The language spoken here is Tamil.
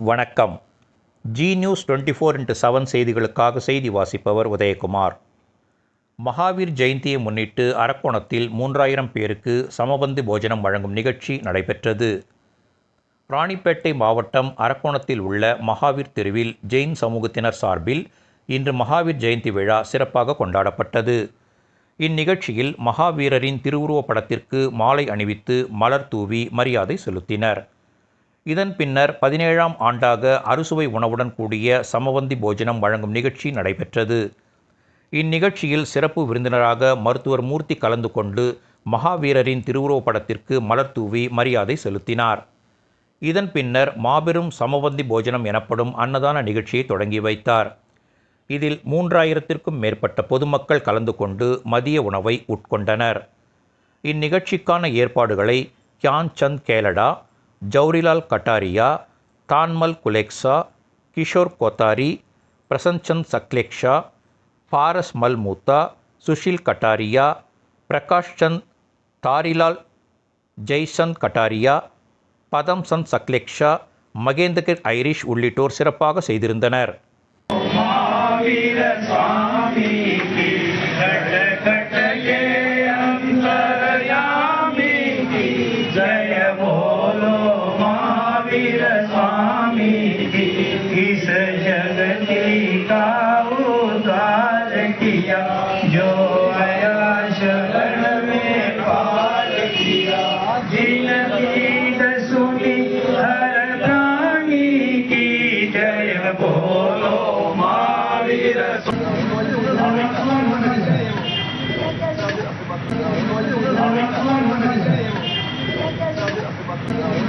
வணக்கம். G news twenty four into seven செய்திகளுக்காக செய்தி வாசிப்பவர் உதயகுமார். மகாவீர் ஜெயந்தியை முன்னிட்டு அரக்கோணத்தில் மூன்றாயிரம் பேருக்கு சமபந்து போஜனம் வழங்கும் நிகழ்ச்சி நடைபெற்றது. ராணிப்பேட்டை மாவட்டம் அரக்கோணத்தில் உள்ள மகாவீர் தெருவில் ஜெயின் சமூகத்தினர் சார்பில் இன்று மகாவீர் ஜெயந்தி விழா சிறப்பாக கொண்டாடப்பட்டது. இந்நிகழ்ச்சியில் மகாவீரரின் திருவுருவப் படத்திற்கு மாலை அணிவித்து மலர் தூவி மரியாதை செலுத்தினர். இதன் பின்னர் பதினேழாம் ஆண்டாக அறுசுவை உணவுடன் கூடிய சமவந்தி போஜனம் வழங்கும் நிகழ்ச்சி நடைபெற்றது. இந்நிகழ்ச்சியில் சிறப்பு விருந்தினராக மருத்துவர் மூர்த்தி கலந்து கொண்டு மகாவீரரின் திருவுருவப் படத்திற்கு மலர் தூவி மரியாதை செலுத்தினார். இதன் பின்னர் மாபெரும் சமவந்தி போஜனம் எனப்படும் அன்னதான நிகழ்ச்சியை தொடங்கி வைத்தார். இதில் மூன்றாயிரத்திற்கும் மேற்பட்ட பொதுமக்கள் கலந்து கொண்டு மதிய உணவை உட்கொண்டனர். இந்நிகழ்ச்சிக்கான ஏற்பாடுகளை கியான் சந்த் கேலடா ஜௌரிலால் கட்டாரியா தான்மல் குலெக்ஸா கிஷோர் கோத்தாரி பிரசன்சந்த் சக்லேக்ஷா பாரஸ் மல்மூத்தா சுஷில் கட்டாரியா பிரகாஷ் சந்த் தாரிலால் ஜெய்சந்த் கட்டாரியா பதம்சந்த் சக்லேக்ஷா மகேந்திர ஐரிஷ் உள்ளிட்டோர் சிறப்பாக செய்திருந்தனர். मंदिर स्वामी जी, इस जगती का उद्धार किया, जो आया शरण में पार किया जिन सुनी, हर प्राणी की जय बोलो मावीर Thank you.